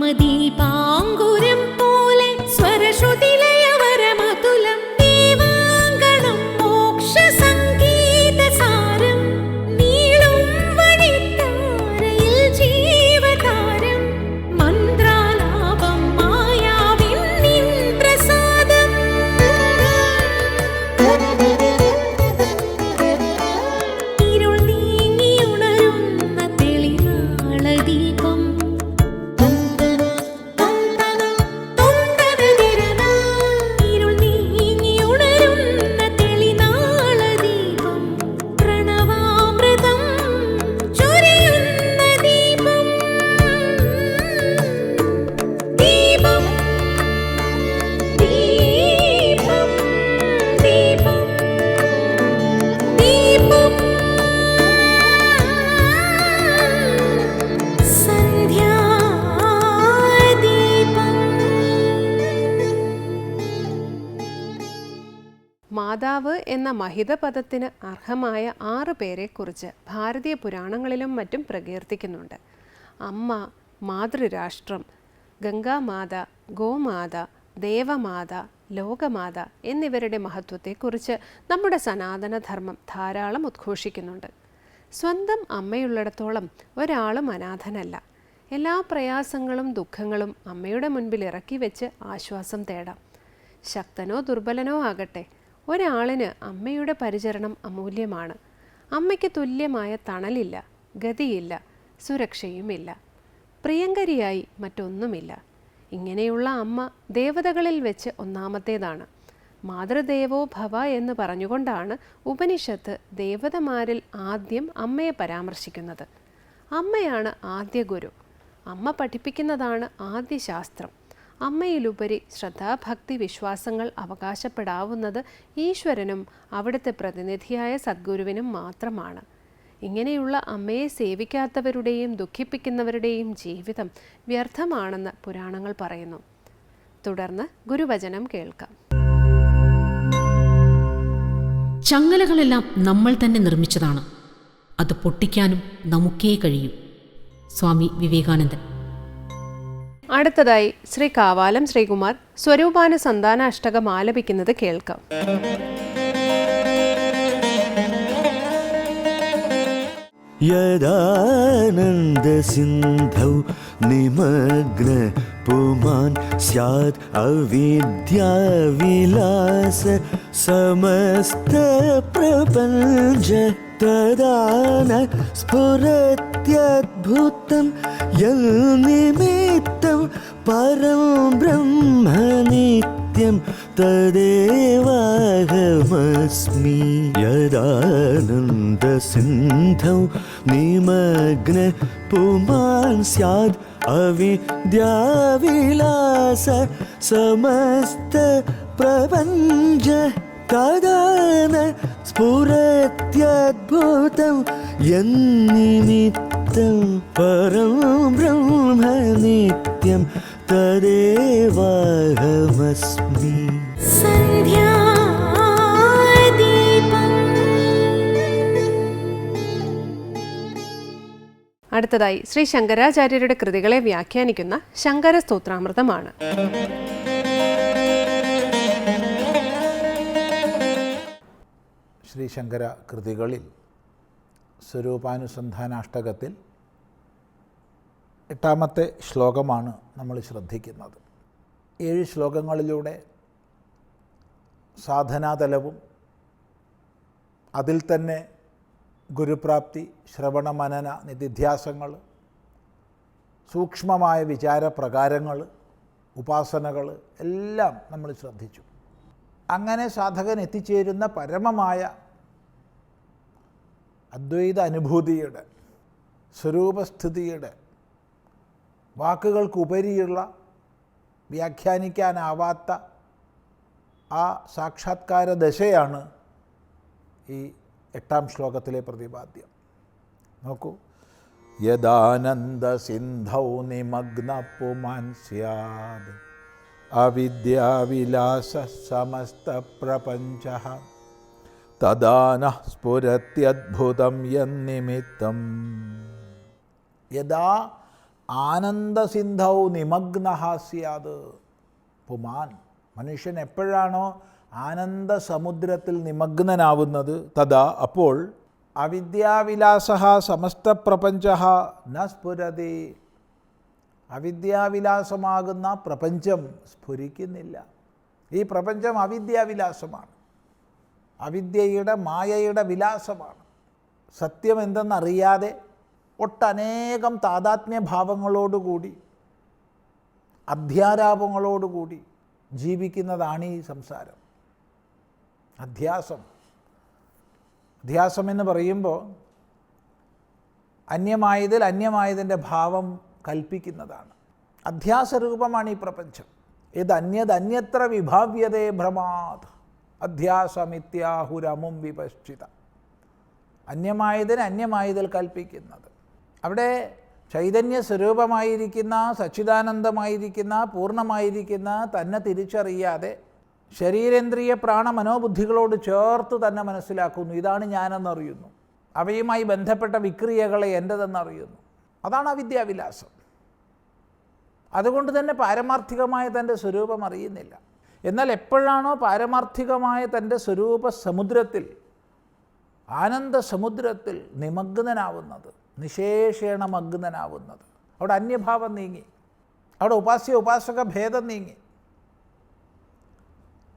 நாம தீபா മാതാവ് എന്ന മഹിത പദത്തിന് അർഹമായ ആറ് പേരെക്കുറിച്ച് ഭാരതീയ പുരാണങ്ങളിലും മറ്റും പ്രകീർത്തിക്കുന്നുണ്ട്. അമ്മ മാതൃരാഷ്ട്രം ഗംഗാമാത ഗോമാത ദേവമാത ലോകമാത എന്നിവരുടെ മഹത്വത്തെക്കുറിച്ച് നമ്മുടെ സനാതനധർമ്മം ധാരാളം ഉദ്ഘോഷിക്കുന്നുണ്ട്. സ്വന്തം അമ്മയുള്ളിടത്തോളം ഒരാളും അനാഥനല്ല. എല്ലാ പ്രയാസങ്ങളും ദുഃഖങ്ങളും അമ്മയുടെ മുൻപിൽ ഇറക്കി വെച്ച് ആശ്വാസം തേടാം. ശക്തനോ ദുർബലനോ ആകട്ടെ ഒരാളിന് അമ്മയുടെ പരിചരണം അമൂല്യമാണ്. അമ്മയ്ക്ക് തുല്യമായ തണലില്ല ഗതിയില്ല സുരക്ഷയുമില്ല. പ്രിയങ്കരിയായി മറ്റൊന്നുമില്ല. ഇങ്ങനെയുള്ള അമ്മ ദേവതകളിൽ വെച്ച് ഒന്നാമത്തേതാണ്. മാതൃദേവോ ഭവ എന്ന് പറഞ്ഞുകൊണ്ടാണ് ഉപനിഷത്ത് ദേവതമാരിൽ ആദ്യം അമ്മയെ പരാമർശിക്കുന്നത്. അമ്മയാണ് ആദ്യ ഗുരു അമ്മ പഠിപ്പിക്കുന്നതാണ് ആദ്യ ശാസ്ത്രം അമ്മയിലുപരി ശ്രദ്ധാഭക്തി വിശ്വാസങ്ങൾ അവകാശപ്പെടാവുന്നത് ഈശ്വരനും അവിടുത്തെ പ്രതിനിധിയായ സദ്ഗുരുവിനും മാത്രമാണ്. ഇങ്ങനെയുള്ള അമ്മയെ സേവിക്കാത്തവരുടെയും ദുഃഖിപ്പിക്കുന്നവരുടെയും ജീവിതം വ്യർത്ഥമാണെന്ന് പുരാണങ്ങൾ പറയുന്നു. തുടർന്ന് ഗുരുവചനം കേൾക്കാം. ചങ്ങലകളെല്ലാം നമ്മൾ തന്നെ നിർമ്മിച്ചതാണ്. അത് പൊട്ടിക്കാനും നമുക്കേ കഴിയൂ. സ്വാമി വിവേകാനന്ദൻ. അടുത്തതായി ശ്രീ കാവാലം ശ്രീകുമാർ സ്വരൂപാന സന്താന അഷ്ടകം ആലപിക്കുന്നത് കേൾക്കാം. यदानन्दसिन्धौ निमग्न पुमान् स्यात् अविद्याविलास समस्तप्रपञ्च तदा न स्फुरत्यद्भुतं यन्निमित्तं परं ब्रह्म नित्यं तदेवाहमस्मि यदानन्दसिन्धौ निमग्न पुमान् स्याद् अविद्याविलास समस्त प्रपञ्च तदा न स्फुरत्यद्भुतं यन्निमित्तं परं ब्रह्म नित्यं तदेवाहमस्मि അടുത്തതായി ശ്രീ ശങ്കരാചാര്യരുടെ കൃതികളെ വ്യാഖ്യാനിക്കുന്ന ശങ്കര സ്തോത്രാമൃതമാണ് ശ്രീശങ്കര കൃതികളിൽ സ്വരൂപാനുസന്ധാനാഷ്ടകത്തിൽ എട്ടാമത്തെ ശ്ലോകമാണ് നമ്മൾ ശ്രദ്ധിക്കുന്നത്. ഏഴ് ശ്ലോകങ്ങളിലൂടെ സാധനാതലവും അതിൽ തന്നെ ഗുരുപ്രാപ്തി ശ്രവണ മനന നിധിധ്യാസങ്ങൾ സൂക്ഷ്മമായ വിചാരപ്രകാരങ്ങൾ ഉപാസനകൾ എല്ലാം നമ്മൾ ശ്രദ്ധിച്ചു. അങ്ങനെ സാധകൻ എത്തിച്ചേരുന്ന പരമമായ അദ്വൈത അനുഭൂതിയുടെ സ്വരൂപസ്ഥിതിയുടെ വാക്കുകൾക്കുപരിയുള്ള വ്യാഖ്യാനിക്കാനാവാത്ത ആ സാക്ഷാത്കാര ദശയാണ് ഈ എട്ടാം ശ്ലോകത്തിലെ പ്രതിപാദ്യം നോക്കൂ യദാനന്ദ സിന്ധൗ നിമഗ്ന പുമാൻ സ്യാദ് അവിദ്യാവിലാസ സമസ്ത പ്രപഞ്ച തദാന സ്ഫുരത്യദ്ഭുതം യന്നിമിത്തം യഥാ ആനന്ദസിന്ധൗ നിമഗ്ന സ്യാത് പുമാൻ മനുഷ്യൻ എപ്പോഴാണോ ആനന്ദ സമുദ്രത്തിൽ നിമഗ്നനാവുന്നത് തഥാ അപ്പോൾ അവിദ്യാവിലാസ സമസ്ത പ്രപഞ്ച ന സ്ഫുരതി. അവിദ്യാവിലാസമാകുന്ന പ്രപഞ്ചം സ്ഫുരിക്കുന്നില്ല. ഈ പ്രപഞ്ചം അവിദ്യാവിലാസമാണ്. അവിദ്യയുടെ മായയുടെ വിലാസമാണ്. സത്യം എന്തെന്നറിയാതെ ഒട്ടനേകം താതാത്മ്യഭാവങ്ങളോടുകൂടി അധ്യാരാപങ്ങളോടുകൂടി ജീവിക്കുന്നതാണ് ഈ സംസാരം. അധ്യാസം. അധ്യാസം എന്ന് പറയുമ്പോൾ അന്യമായതിൽ അന്യമായതിന്റെ ഭാവം കൽപ്പിക്കുന്നതാണ്. അധ്യാസരൂപമാണ് ഈ പ്രപഞ്ചം. ഇത് അന്യത് അന്യത്ര വിഭാവ്യതേ ഭ്രമാത്. അധ്യാസമിത്യാഹുരമും വിപശ്ചിത. അന്യമായതിന് അന്യമായതിൽ കൽപ്പിക്കുന്നത്. അവിടെ ചൈതന്യ സ്വരൂപമായിരിക്കുന്ന സച്ചിദാനന്ദമായിരിക്കുന്ന പൂർണമായിരിക്കുന്ന തന്നെ തിരിച്ചറിയാതെ ശരീരേന്ദ്രിയ പ്രാണ മനോബുദ്ധികളോട് ചേർത്ത് തന്നെ മനസ്സിലാക്കുന്നു. ഇതാണ് ഞാനെന്നറിയുന്നു. അവയുമായി ബന്ധപ്പെട്ട വിക്രിയകളെ എന്റെതെന്നറിയുന്നു അതാണ് അവിദ്യാവിലാസം അതുകൊണ്ട് തന്നെ പാരമാർത്ഥികമായ തന്റെ സ്വരൂപം അറിയുന്നില്ല. എന്നാൽ എപ്പോഴാണോ പാരമാർത്ഥികമായ തന്റെ സ്വരൂപ സമുദ്രത്തിൽ ആനന്ദ സമുദ്രത്തിൽ നിമഗ്നനാവുന്നത് നിശേഷേണമഗ്നനാവുന്നത് അവിടെ അന്യഭാവം നീങ്ങി. അവിടെ ഉപാസ്യ ഉപാസക ഭേദം നീങ്ങി.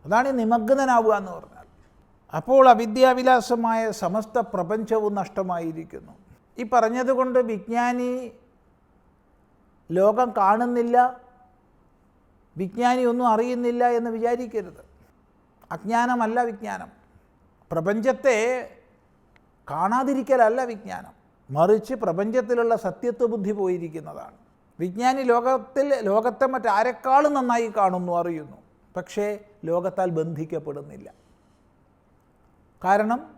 അതാണ് ഈ നിമഗ്നനാവുക എന്ന് പറഞ്ഞാൽ. അപ്പോൾ അവിദ്യാവിലാസമായ സമസ്ത പ്രപഞ്ചവും നഷ്ടമായിരിക്കുന്നു. ഈ പറഞ്ഞതുകൊണ്ട് വിജ്ഞാനി ലോകം കാണുന്നില്ല വിജ്ഞാനി ഒന്നും അറിയുന്നില്ല എന്ന് വിചാരിക്കരുത്. അജ്ഞാനമല്ല വിജ്ഞാനം. പ്രപഞ്ചത്തെ കാണാതിരിക്കലല്ല വിജ്ഞാനം. മറിച്ച് പ്രപഞ്ചത്തിലുള്ള സത്യത്വ ബുദ്ധി പോയിരിക്കുന്നതാണ്. വിജ്ഞാനി ലോകത്തിൽ ലോകത്തെ മറ്റാരെക്കാളും നന്നായി കാണുന്നു അറിയുന്നു. പക്ഷേ ലോകത്താൽ ബന്ധിക്കപ്പെടുന്നില്ല. കാരണം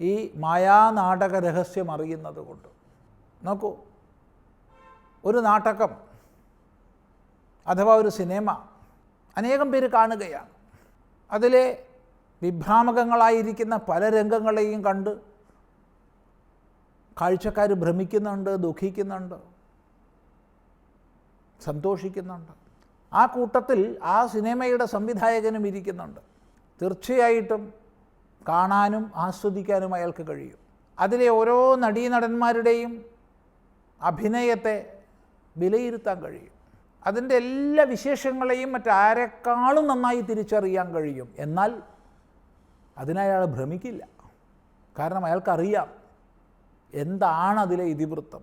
ഈ മായാനാടക രഹസ്യം അറിയുന്നത് കൊണ്ട്. നോക്കൂ ഒരു നാടകം അഥവാ ഒരു സിനിമ അനേകം പേര് കാണുകയാണ്. അതിലെ വിഭ്രാമകങ്ങളായിരിക്കുന്ന പല രംഗങ്ങളെയും കണ്ട് കാഴ്ചക്കാർ ഭ്രമിക്കുന്നുണ്ട് ദുഃഖിക്കുന്നുണ്ട് സന്തോഷിക്കുന്നുണ്ട്. ആ കൂട്ടത്തിൽ ആ സിനിമയുടെ സംവിധായകനും ഇരിക്കുന്നുണ്ട്. തീർച്ചയായിട്ടും കാണാനും ആസ്വദിക്കാനും അയാൾക്ക് കഴിയും. അതിലെ ഓരോ നടീനടന്മാരുടെയും അഭിനയത്തെ വിലയിരുത്താൻ കഴിയും. അതിന്റെ എല്ലാ വിശേഷങ്ങളെയും മറ്റാരെക്കാളും നന്നായി തിരിച്ചറിയാൻ കഴിയും. എന്നാൽ അതിനയാൾ ഭ്രമിക്കില്ല. കാരണം അയാൾക്കറിയാം എന്താണ് അതിലെ ഇതിവൃത്തം.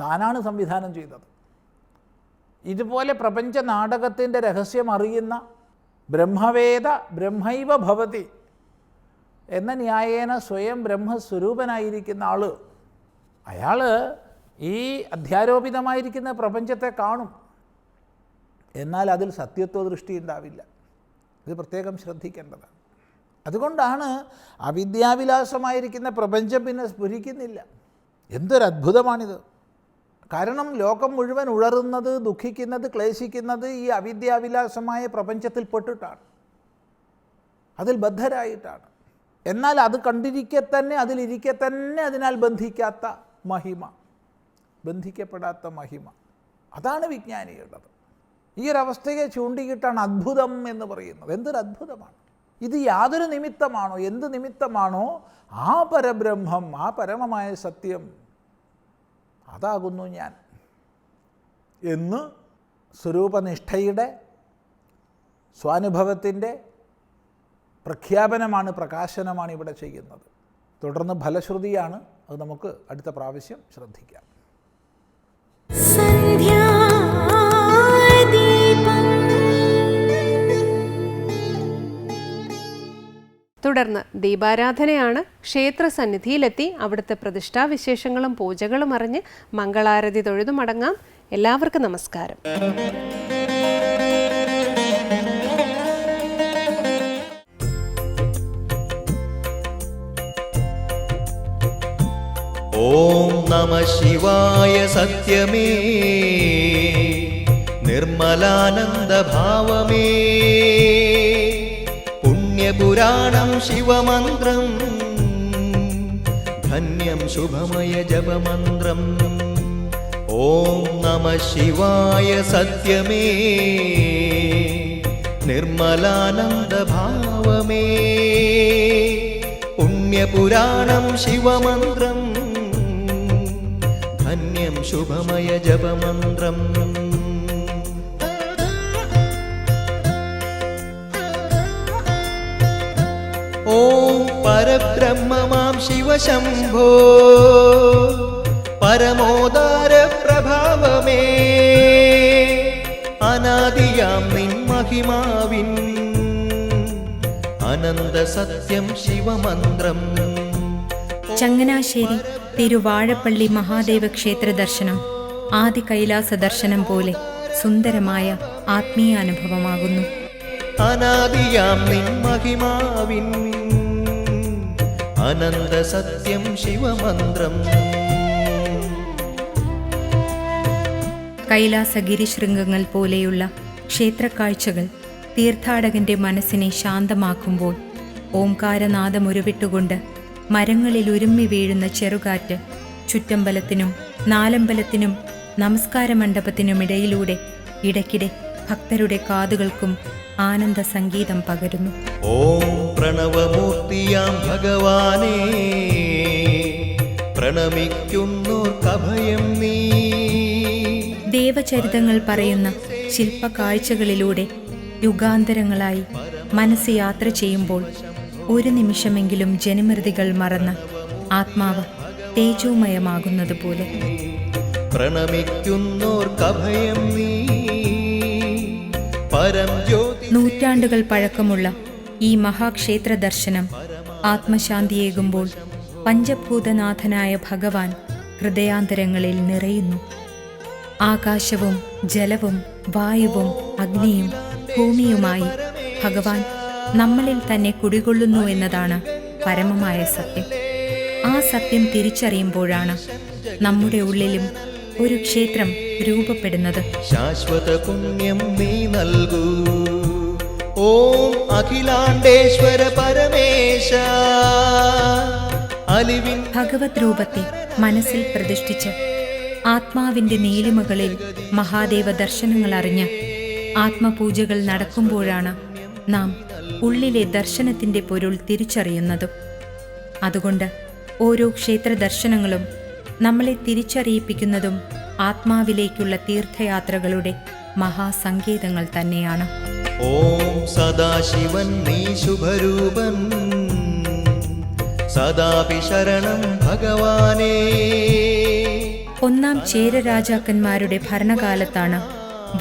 താനാണ് സംവിധാനം ചെയ്തത്. ഇതുപോലെ പ്രപഞ്ച നാടകത്തിന്റെ രഹസ്യം അറിയുന്ന ബ്രഹ്മവേദ ബ്രഹ്മൈവ ഭവതി എന്ന ന്യായേന സ്വയം ബ്രഹ്മസ്വരൂപനായിരിക്കുന്ന ആൾ അയാൾ ഈ അധ്യാരോപിതമായിരിക്കുന്ന പ്രപഞ്ചത്തെ കാണും. എന്നാൽ അതിൽ സത്യത്വ ദൃഷ്ടി ഉണ്ടാവില്ല. ഇത് പ്രത്യേകം ശ്രദ്ധിക്കേണ്ടതാണ്. അതുകൊണ്ടാണ് അവിദ്യാവിലാസമായിരിക്കുന്ന പ്രപഞ്ചം പിന്നെ സ്ഫുരിക്കുന്നില്ല. എന്തൊരു അത്ഭുതമാണിത് കാരണം ലോകം മുഴുവൻ ഉഴറുന്നത് ദുഃഖിക്കുന്നത് ക്ലേശിക്കുന്നത് ഈ അവിദ്യാവിലാസമായ പ്രപഞ്ചത്തിൽ പെട്ടിട്ടാണ്. അതിൽ ബദ്ധരായിട്ടാണ്. എന്നാൽ അത് കണ്ടിരിക്കെ തന്നെ അതിലിരിക്കെ തന്നെ അതിനാൽ ബന്ധിക്കാത്ത മഹിമ ബന്ധിക്കപ്പെടാത്ത മഹിമ. അതാണ് വിജ്ഞാനിയുള്ളത്. ഈ ഒരവസ്ഥയെ ചൂണ്ടിയിട്ടാണ് അത്ഭുതം എന്ന് പറയുന്നത്. എന്തൊരു അത്ഭുതമാണ്. ഇത് യാതൊരു നിമിത്തമാണോ? എന്ത് നിമിത്തമാണോ? ആ പരബ്രഹ്മം ആ പരമമായ സത്യം അതാകുന്നു ഞാൻ. എന്ന് സ്വരൂപനിഷ്ഠയുടെ സ്വാനുഭവത്തിന്റെ പ്രഖ്യാപനമാണ് പ്രകാശനമാണ് ഇവിടെ ചെയ്യുന്നത്. തുടർന്ന് ഫലശ്രുതിയാണ് അത് നമുക്ക് അടുത്ത പ്രാവശ്യം ശ്രദ്ധിക്കാം. തുടർന്ന് ദീപാരാധനയാണ് ക്ഷേത്ര സന്നിധിയിലെത്തി അവിടുത്തെ പ്രതിഷ്ഠാവിശേഷങ്ങളും പൂജകളും അറിഞ്ഞ് മംഗളാരതി തൊഴുതുമടങ്ങാം എല്ലാവർക്കും നമസ്കാരം. ഓം നമ ശിവായ സത്യമേ. നിർമ്മലാനന്ദ ഭാവമേ പുരാണം ശിവമന്ത്രം. ധന്യം ശുഭമയ ജപമന്ത്രം. ഓം നമ ശിവായ സത്യമേ. നിർമ്മലാനന്ദഭാവമേ പുണ്യപുരാണം ശിവമന്ത്രം. ധന്യം ശുഭമയ ജപമന്ത്രം. ബ്രഹ്മമാം ശിവശംഭോ പരമോദാര പ്രഭാവമേ അനാദിയാം നിൻ മഹിമാവിൻ അനന്ത സത്യം ശിവമന്ത്രം ചങ്ങനാശ്ശേരി തിരുവാഴപ്പള്ളി മഹാദേവ ക്ഷേത്ര ദർശനം ആദി കൈലാസ ദർശനം പോലെ സുന്ദരമായ ആത്മീയ അനുഭവമാകുന്നു അനാദിയാം നിൻ മഹിമാവിൻ. അനന്തസത്യം ശിവമന്ത്രം. കൈലാസഗിരി ശൃംഗങ്ങൾ പോലെയുള്ള ക്ഷേത്രക്കാഴ്ചകൾ തീർത്ഥാടകന്റെ മനസ്സിനെ ശാന്തമാക്കുമ്പോൾ ഓംകാരനാദമുരുവിട്ടുകൊണ്ട് മരങ്ങളിൽ ഉരുമ്മി വീഴുന്ന ചെറുകാറ്റ് ചുറ്റമ്പലത്തിനും നാലമ്പലത്തിനും നമസ്കാര മണ്ഡപത്തിനുമിടയിലൂടെ ഇടയ്ക്കിടെ ഭക്തരുടെ കാതുകൾക്കും ആനന്ദ സംഗീതം പകരുന്നു. ഓം പ്രണവമൂർത്തിയാം ഭഗവാനേ കഭയം നീ. ദേവചരിതങ്ങൾ പറയുന്ന ശില്പകാഴ്ചകളിലൂടെ യുഗാന്തരങ്ങളായി മനസ്സ് യാത്ര ചെയ്യുമ്പോൾ ഒരു നിമിഷമെങ്കിലും ജനമൃതികൾ മറന്ന് ആത്മാവ് തേജോമയമാകുന്നത് പോലെ പ്രണമിക്കുന്നോർക്കഭയം നീ. നൂറ്റാണ്ടുകൾ പഴക്കമുള്ള ഈ മഹാക്ഷേത്ര ദർശനം ആത്മശാന്തിയേകുമ്പോൾ പഞ്ചഭൂതനാഥനായ ഭഗവാൻ ഹൃദയാന്തരങ്ങളിൽ നിറയുന്നു. ആകാശവും ജലവും വായുവും അഗ്നിയും ഭൂമിയുമായി ഭഗവാൻ നമ്മളിൽ തന്നെ കുടികൊള്ളുന്നു എന്നതാണ് പരമമായ സത്യം. ആ സത്യം തിരിച്ചറിയുമ്പോഴാണ് നമ്മുടെ ഉള്ളിലും ഒരു ക്ഷേത്രം രൂപപ്പെടുന്നത്. ശാശ്വത പുണ്യം നീ നൽകൂ. ഓം അഖിലാണ്ടേശ്വര പരമേശ. അലിവിൻ ഭഗവത് രൂപത്തെ മനസ്സിൽ പ്രതിഷ്ഠിച്ച് ആത്മാവിന്റെ നീലിമകളിൽ മഹാദേവ ദർശനങ്ങൾ അറിഞ്ഞ് ആത്മപൂജകൾ നടക്കുമ്പോഴാണ് നാം ഉള്ളിലെ ദർശനത്തിന്റെ പൊരുൾ തിരിച്ചറിയുന്നതും. അതുകൊണ്ട് ഓരോ ക്ഷേത്ര ദർശനങ്ങളും നമ്മളെ തിരിച്ചറിയിപ്പിക്കുന്നതും ആത്മാവിലേക്കുള്ള തീർത്ഥയാത്രകളുടെ മഹാസങ്കേതങ്ങൾ തന്നെയാണ്. ഓം സദാശിവൻ നീ ശുഭരൂപൻ. സദാപി ശരണം ഭഗവാനേ. ഒന്നാം ചേര രാജാക്കന്മാരുടെ ഭരണകാലത്താണ്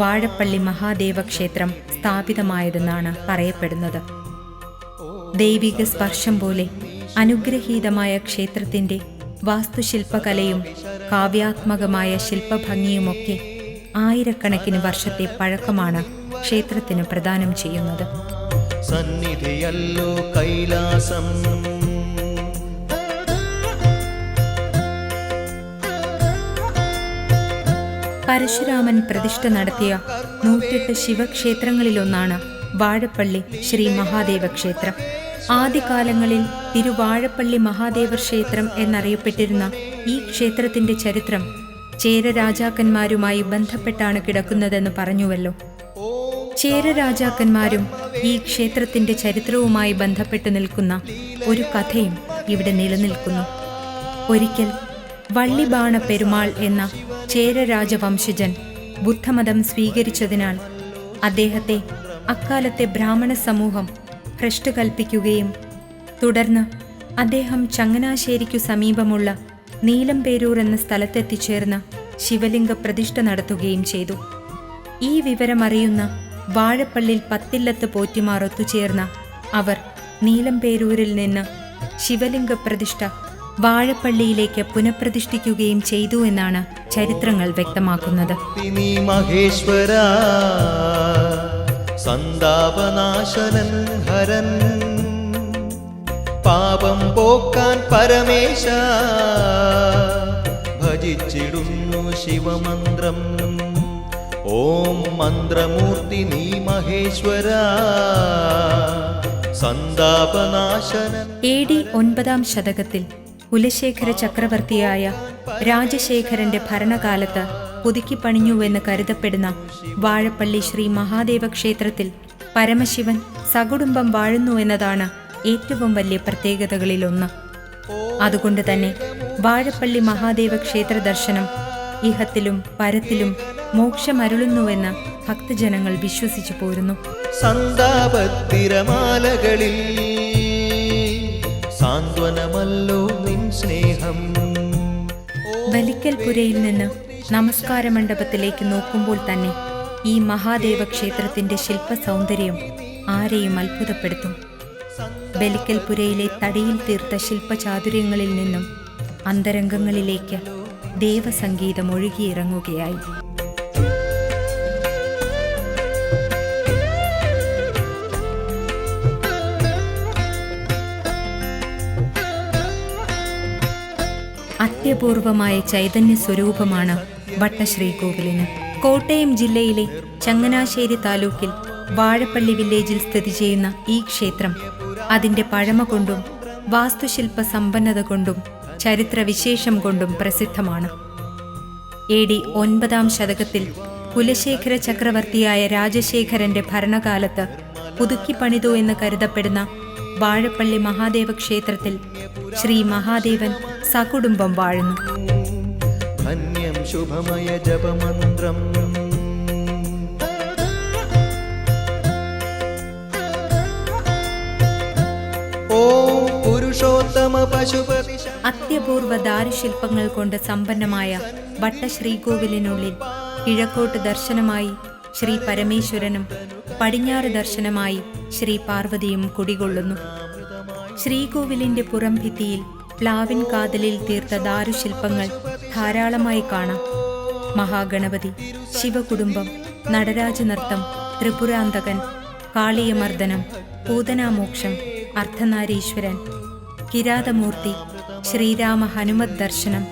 വാഴപ്പള്ളി മഹാദേവ ക്ഷേത്രം സ്ഥാപിതമായതെന്നാണ് പറയപ്പെടുന്നത്. ദൈവിക സ്പർശം പോലെ അനുഗ്രഹീതമായ ക്ഷേത്രത്തിന്റെ വാസ്തുശില്പകലയും കാവ്യാത്മകമായ ശില്പഭംഗിയുമൊക്കെ ആയിരക്കണക്കിന് വർഷത്തെ പഴക്കമാണ് ക്ഷേത്രത്തിന് പ്രദാനം ചെയ്യുന്നത്. സന്നിധിയല്ലോ കൈലാസം. പരശുരാമൻ പ്രതിഷ്ഠ നടത്തിയ നൂറ്റെട്ട് ശിവക്ഷേത്രങ്ങളിലൊന്നാണ് വാഴപ്പള്ളി ശ്രീ മഹാദേവ ക്ഷേത്രം ആദ്യകാലങ്ങളിൽ തിരുവാഴപ്പള്ളി മഹാദേവർ ക്ഷേത്രം എന്നറിയപ്പെട്ടിരുന്ന ഈ ക്ഷേത്രത്തിന്റെ ചരിത്രം ചേര രാജാക്കന്മാരുമായി ബന്ധപ്പെട്ടാണ് കിടക്കുന്നതെന്ന് പറഞ്ഞുവല്ലോ. ചേര രാജാക്കന്മാരും ഈ ക്ഷേത്രത്തിന്റെ ചരിത്രവുമായി ബന്ധപ്പെട്ട് നിൽക്കുന്ന ഒരു കഥയും ഇവിടെ നിലനിൽക്കുന്നു. ഒരിക്കൽ വള്ളിബാണ പെരുമാൾ എന്ന ചേര രാജവംശജൻ ബുദ്ധമതം സ്വീകരിച്ചതിനാൽ അദ്ദേഹത്തെ അക്കാലത്തെ ബ്രാഹ്മണ സമൂഹം ഭ്രഷ്ട് കൽപ്പിക്കുകയും. തുടർന്ന് അദ്ദേഹം ചങ്ങനാശ്ശേരിക്കു സമീപമുള്ള നീലംപേരൂർ എന്ന സ്ഥലത്തെത്തിച്ചേർന്ന് ശിവലിംഗ പ്രതിഷ്ഠ നടത്തുകയും ചെയ്തു. ഈ വിവരമറിയുന്ന വാഴപ്പള്ളിയിൽ പത്തില്ലത്ത് പോറ്റിമാർ ഒത്തുചേർന്ന അവർ നീലംപേരൂരിൽ നിന്ന് ശിവലിംഗ പ്രതിഷ്ഠ വാഴപ്പള്ളിയിലേക്ക് പുനഃപ്രതിഷ്ഠിക്കുകയും ചെയ്തു എന്നാണ് ചരിത്രങ്ങൾ വ്യക്തമാക്കുന്നത്. സന്താപനാശനൻ ഹരൻ. പാപം പോക്കാൻ പരമേശ ഭജിച്ചിടുന്നു ശിവമന്ത്രം. ഓം മന്ത്രമൂർത്തി നീ മഹേശ്വര. സന്താപനാശനൻ. എ ഡി ഒൻപതാം ശതകത്തിൽ കുലശേഖര ചക്രവർത്തിയായ രാജശേഖരന്റെ ഭരണകാലത്ത് പുതുക്കി പണിഞ്ഞുവെന്ന് കരുതപ്പെടുന്ന വാഴപ്പള്ളി ശ്രീ മഹാദേവ ക്ഷേത്രത്തിൽ പരമശിവൻ സകുടുംബം വാഴുന്നു എന്നതാണ് ഏറ്റവും വലിയ പ്രത്യേകതകളിലൊന്ന്. അതുകൊണ്ട് തന്നെ വാഴപ്പള്ളി മഹാദേവ ക്ഷേത്ര ദർശനം ഇഹത്തിലും പരത്തിലും മോക്ഷമരുളുന്നുവെന്ന് ഭക്തജനങ്ങൾ വിശ്വസിച്ചു പോരുന്നു. സന്താപത്തിരമാലകളിൽ സാന്ത്വനമല്ലോ നിൻ സ്നേഹം. ബലിക്കൽപുരയിൽ നിന്ന് നമസ്കാര മണ്ഡപത്തിലേക്ക് നോക്കുമ്പോൾ തന്നെ ഈ മഹാദേവ ക്ഷേത്രത്തിന്റെ ശില്പ സൗന്ദര്യം ആരെയും അത്ഭുതപ്പെടുത്തും. ബലിക്കൽപുരയിലെ തടിയിൽ തീർത്ത ശില്പചാതുര്യങ്ങളിൽ നിന്നും അന്തരംഗങ്ങളിലേക്ക് ദേവസംഗീതം ഒഴുകിയിറങ്ങുകയായി. അത്യപൂർവമായ ചൈതന്യ സ്വരൂപമാണ് വട്ടശ്രീകോവിലിന്. കോട്ടയം ജില്ലയിലെ ചങ്ങനാശ്ശേരി താലൂക്കിൽ വാഴപ്പള്ളി വില്ലേജിൽ സ്ഥിതി ചെയ്യുന്ന ഈ ക്ഷേത്രം അതിന്റെ പഴമ കൊണ്ടും വാസ്തുശില്പ സമ്പന്നത കൊണ്ടും ചരിത്രവിശേഷം കൊണ്ടും പ്രസിദ്ധമാണ്. എ ഡി ഒൻപതാം ശതകത്തിൽ കുലശേഖര ചക്രവർത്തിയായ രാജശേഖരന്റെ ഭരണകാലത്ത് പുതുക്കി പണിതു എന്ന് കരുതപ്പെടുന്ന വാഴപ്പള്ളി മഹാദേവ ക്ഷേത്രത്തിൽ ശ്രീ മഹാദേവൻ സകുടുംബം വാഴുന്നു. ധന്യം ശുഭമയ ജപമന്ത്രം. അത്യപൂർവ ദാരുശില്പങ്ങൾ കൊണ്ട് സമ്പന്നമായ വട്ടശ്രീകോവിലിനുള്ളിൽ കിഴക്കോട്ട് ദർശനമായി ശ്രീ പരമേശ്വരനും പടിഞ്ഞാറ് ദർശനമായി ശ്രീ പാർവതിയും കുടികൊള്ളുന്നു. ശ്രീകോവിലിന്റെ പുറംഭിത്തിയിൽ പ്ലാവിൻ കാതലിൽ തീർത്ത ദാരുശില്പങ്ങൾ ധാരാളമായി കാണാം. മഹാഗണപതി ശിവകുടുംബം നടരാജ നൃത്തം ത്രിപുരാന്തകൻ കാളിയമർദ്ദനം പൂതനാമോക്ഷം അർദ്ധനാരീശ്വരൻ കിരാതമൂർത്തി ശ്രീരാമ ഹനുമത് ദർശനം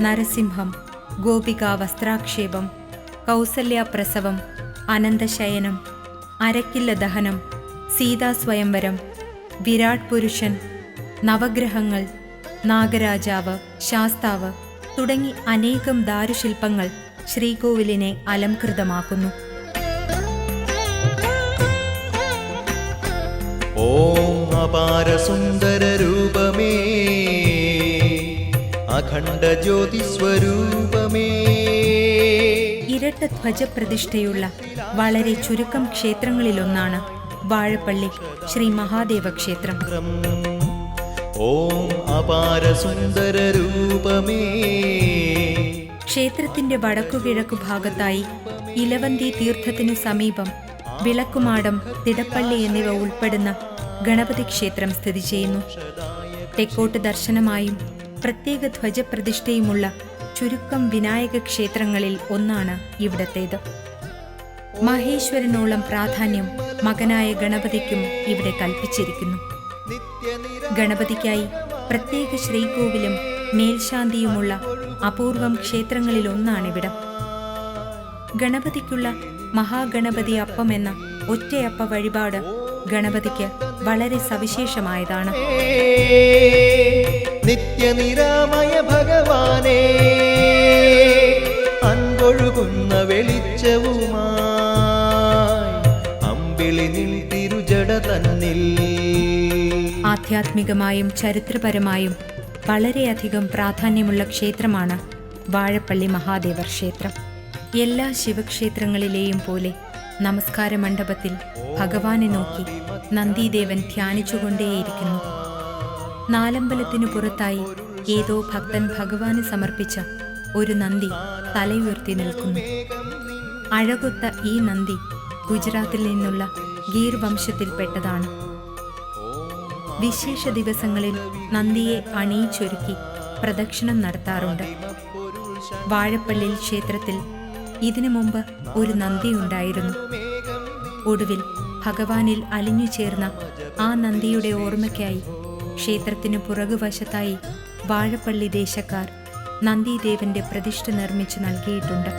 നരസിംഹം ഗോപികാ വസ്ത്രാക്ഷേപം കൗസല്യാപ്രസവം അനന്തശയനം അരക്കില്ല ദഹനം സീതാസ്വയംവരം വിരാട് പുരുഷൻ നവഗ്രഹങ്ങൾ നാഗരാജാവ് ശാസ്താവ് തുടങ്ങി അനേകം ദാരുശില്പങ്ങൾ ശ്രീകോവിലിനെ അലംകൃതമാക്കുന്നു. ഓം അപാര സുന്ദര രൂപമേ അഖണ്ഡ ഇരട്ട ധ്വജപ്രതിഷ്ഠയുള്ള വളരെ ചുരുക്കം ക്ഷേത്രങ്ങളിലൊന്നാണ് വാഴപ്പള്ളി ശ്രീ മഹാദേവ ക്ഷേത്രം ഓം അപാര സുന്ദര രൂപമേ. ക്ഷേത്രത്തിന്റെ വടക്കുകിഴക്കു ഭാഗത്തായി ഇലവന്തി തീർത്ഥത്തിനു സമീപം വിളക്കുമാടം തിടപ്പള്ളി എന്നിവ ഉൾപ്പെടുന്ന ഗണപതി ക്ഷേത്രം സ്ഥിതി ചെയ്യുന്നു. തെക്കോട്ട് ദർശനമായും പ്രത്യേക ധ്വജപ്രതിഷ്ഠയുമുള്ള ചുരുക്കം വിനായക ക്ഷേത്രങ്ങളിൽ ഒന്നാണ് ഇവിടത്തേത്. മഹേശ്വരനോളം പ്രാധാന്യം മകനായ ഗണപതിക്കും ഇവിടെ കൽപ്പിച്ചിരിക്കുന്നു. ഗണപതിക്കായി പ്രത്യേക ശ്രീകോവിലും മേൽശാന്തിയുമുള്ള അപൂർവം ക്ഷേത്രങ്ങളിലൊന്നാണിവിടം. ഗണപതിക്കുള്ള മഹാഗണപതി അപ്പം എന്ന ഒറ്റയപ്പ വഴിപാട് ഗണപതിക്ക് വളരെ സവിശേഷമായതാണ്. നിത്യനിരാമയ ആധ്യാത്മികമായും ചരിത്രപരമായും വളരെയധികം പ്രാധാന്യമുള്ള ക്ഷേത്രമാണ് വാഴപ്പള്ളി മഹാദേവർ ക്ഷേത്രം. എല്ലാ ശിവക്ഷേത്രങ്ങളിലെയും പോലെ നമസ്കാര മണ്ഡപത്തിൽ ഭഗവാനെ നോക്കി നന്ദിദേവൻ ധ്യാനിച്ചുകൊണ്ടേയിരിക്കുന്നു. നാലമ്പലത്തിനു പുറത്തായി ഏതോ ഭക്തൻ ഭഗവാന് സമർപ്പിച്ച ഒരു നന്ദി തലയുയർത്തി നിൽക്കുന്നു. അഴകൊത്ത ഈ നന്ദി ഗുജറാത്തിൽ നിന്നുള്ള ഗീർ വംശത്തിൽപ്പെട്ടതാണ് വിശേഷ ദിവസങ്ങളിൽ നന്ദിയെ അണിയിച്ചൊരുക്കി പ്രദക്ഷിണം നടത്താറുണ്ട്. വാഴപ്പള്ളി ക്ഷേത്രത്തിൽ ഇതിനു മുമ്പ് ഒരു നന്ദി ഉണ്ടായിരുന്നു ഒടുവിൽ ഭഗവാനിൽ അലിഞ്ഞു ചേർന്ന ആ നന്ദിയുടെ ഓർമ്മയ്ക്കായി ക്ഷേത്രത്തിനു പുറകുവശത്തായി വാഴപ്പള്ളി ദേശക്കാർ നന്ദിദേവന്റെ പ്രതിഷ്ഠ നിർമ്മിച്ചു നൽകിയിട്ടുണ്ട്.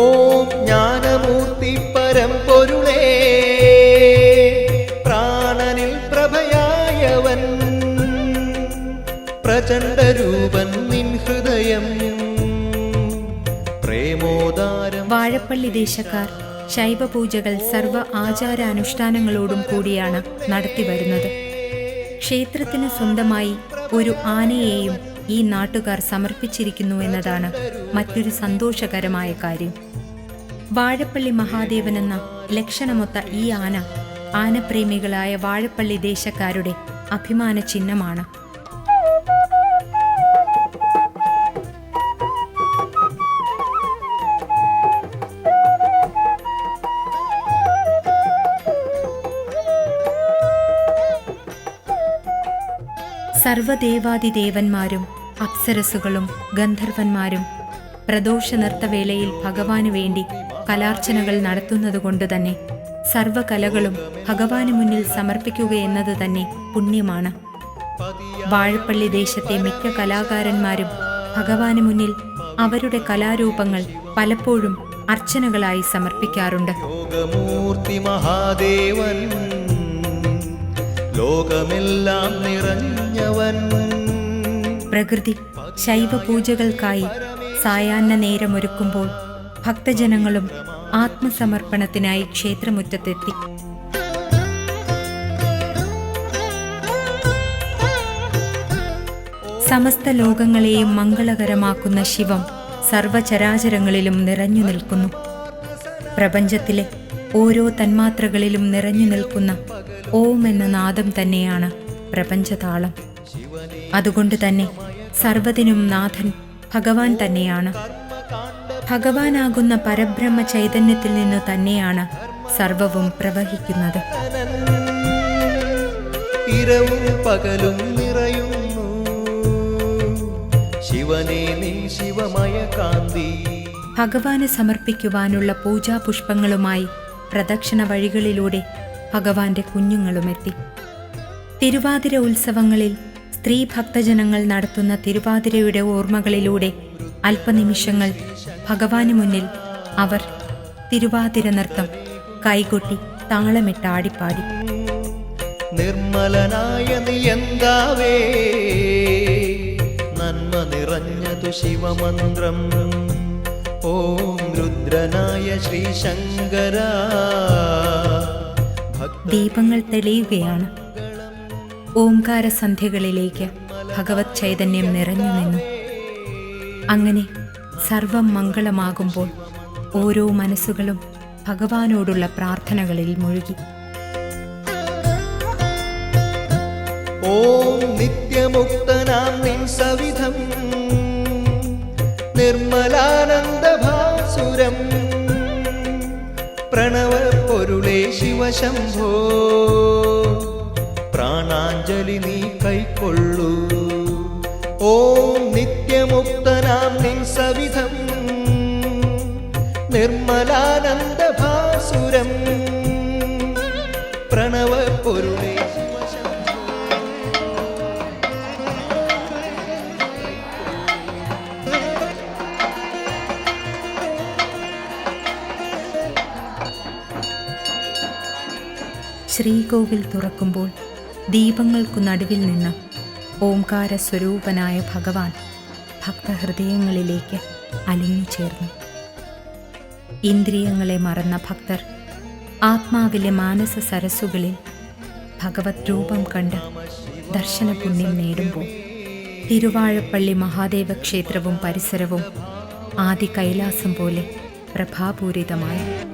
ഓം ജ്ഞാനമൂർത്തി പരമ്പൊരുളേ പ്രാണനിൽ പ്രഭയായവൻ പ്രചണ്ഡരൂപൻ നിൻ ഹൃദയം. പ്രേമോദാരം വാഴപ്പള്ളി ദേശക്കാർ ശൈവപൂജകൾ സർവ ആചാരാനുഷ്ഠാനങ്ങളോടും കൂടിയാണ് നടത്തിവരുന്നത് ക്ഷേത്രത്തിന് സ്വന്തമായി ഒരു ആനയെയും ഈ നാട്ടുകാർ സമർപ്പിച്ചിരിക്കുന്നു എന്നതാണ് മറ്റൊരു സന്തോഷകരമായ കാര്യം. വാഴപ്പള്ളി മഹാദേവൻ എന്ന ലക്ഷണമൊത്ത ഈ ആന ആനപ്രേമികളായ വാഴപ്പള്ളി ദേശക്കാരുടെ അഭിമാന ചിഹ്നമാണ്. സർവദേവാദിദേവന്മാരും അപ്സരസുകളും ഗന്ധർവന്മാരും പ്രദോഷ നൃത്തവേളയിൽ ഭഗവാന് വേണ്ടി കലാർച്ചനകൾ നടത്തുന്നതുകൊണ്ട് തന്നെ സർവകലകളും ഭഗവാന് മുന്നിൽ സമർപ്പിക്കുക എന്നത് തന്നെ പുണ്യമാണ്. വാഴപ്പള്ളി ദേശത്തെ മിക്ക കലാകാരന്മാരും ഭഗവാന് മുന്നിൽ അവരുടെ കലാരൂപങ്ങൾ പലപ്പോഴും അർച്ചനകളായി സമർപ്പിക്കാറുണ്ട്. യോഗമൂർത്തി മഹാദേവൻ ലോകമെല്ലാം നിറഞ്ഞവൻ. പ്രകൃതി ശൈവപൂജകൾക്കായി സായാഹ്ന നേരമൊരുക്കുമ്പോൾ ഭക്തജനങ്ങളും ആത്മസമർപ്പണത്തിനായി ക്ഷേത്രമുറ്റത്തെത്തി. സമസ്ത ലോകങ്ങളെയും മംഗളകരമാക്കുന്ന ശിവം സർവചരാചരങ്ങളിലും നിറഞ്ഞു നിൽക്കുന്നു. പ്രപഞ്ചത്തിലെ ഓരോ തന്മാത്രകളിലും നിറഞ്ഞു നിൽക്കുന്ന ഓം എന്ന നാദം തന്നെയാണ് പ്രപഞ്ചതാളം. അതുകൊണ്ട് തന്നെ സർവതിനും നാഥൻ ഭഗവാൻ തന്നെയാണ്. ഭഗവാനാകുന്ന പരബ്രഹ്മ ചൈതന്യത്തിൽ നിന്നു തന്നെയാണ് സർവവും പ്രവഹിക്കുന്നത്. ഇരവും പകലും നിറയുന്നു. ശിവനേ നീ ശിവമയ കാന്തി. ഭഗവാന് സമർപ്പിക്കുവാനുള്ള പൂജാപുഷ്പങ്ങളുമായി പ്രദക്ഷിണ വഴികളിലൂടെ ഭഗവാന്റെ കുഞ്ഞുങ്ങളുമെത്തി. തിരുവാതിര ഉത്സവങ്ങളിൽ സ്ത്രീ ഭക്തജനങ്ങൾ നടത്തുന്ന തിരുവാതിരയുടെ ഓർമ്മകളിലൂടെ അല്പനിമിഷങ്ങൾ ഭഗവാന് മുന്നിൽ അവർ തിരുവാതിര നൃത്തം കൈകൊട്ടി താളമിട്ട് ആടിപ്പാടി. നിർമ്മലനായ നിയന്താവേ നന്മ നിറഞ്ഞതു ശിവമന്ത്രം. ഓം രുദ്രനായ ശ്രീശങ്കര. ദീപങ്ങൾ തെളിയുകയാണ്. ഓംകാര സന്ധ്യകളിലേക്ക് ഭഗവത് ചൈതന്യം നിറഞ്ഞു നിന്നു. അങ്ങനെ സർവം മംഗളമാകുമ്പോൾ ഓരോ മനസ്സുകളും ഭഗവാനോടുള്ള പ്രാർത്ഥനകളിൽ മുഴുകി. ഓം നിത്യമുക്തനാം നിൻ സവിധം. നിർമ്മലാനന്ദഭാസുരം പ്രണവ പൊരുളേ ശിവശംഭോ പ്രാണാഞ്ജലി നീ കൈക്കൊള്ളൂ. ഓം നിത്യമുക്തനാം നിൻ സവിധം നിർമ്മലാനന്ദഭാസുരം പ്രണവ പൊരുളേ. ശിവശംഭോ ശ്രീകോവിൽ തുറക്കുമ്പോൾ ദീപങ്ങൾക്കു നടുവിൽ നിന്ന് ഓംകാര സ്വരൂപനായ ഭഗവാൻ ഭക്തഹൃദയങ്ങളിലേക്ക് അലിഞ്ഞു ചേർന്നു. ഇന്ദ്രിയങ്ങളെ മറന്ന ഭക്തർ ആത്മാവിലെ മാനസ സരസ്സുകളിൽ ഭഗവത് രൂപം കണ്ട് ദർശനപുണ്യം നേടുമ്പോൾ തിരുവാഴപ്പള്ളി മഹാദേവ ക്ഷേത്രവും പരിസരവും ആദി കൈലാസം പോലെ പ്രഭാപൂരിതമായി.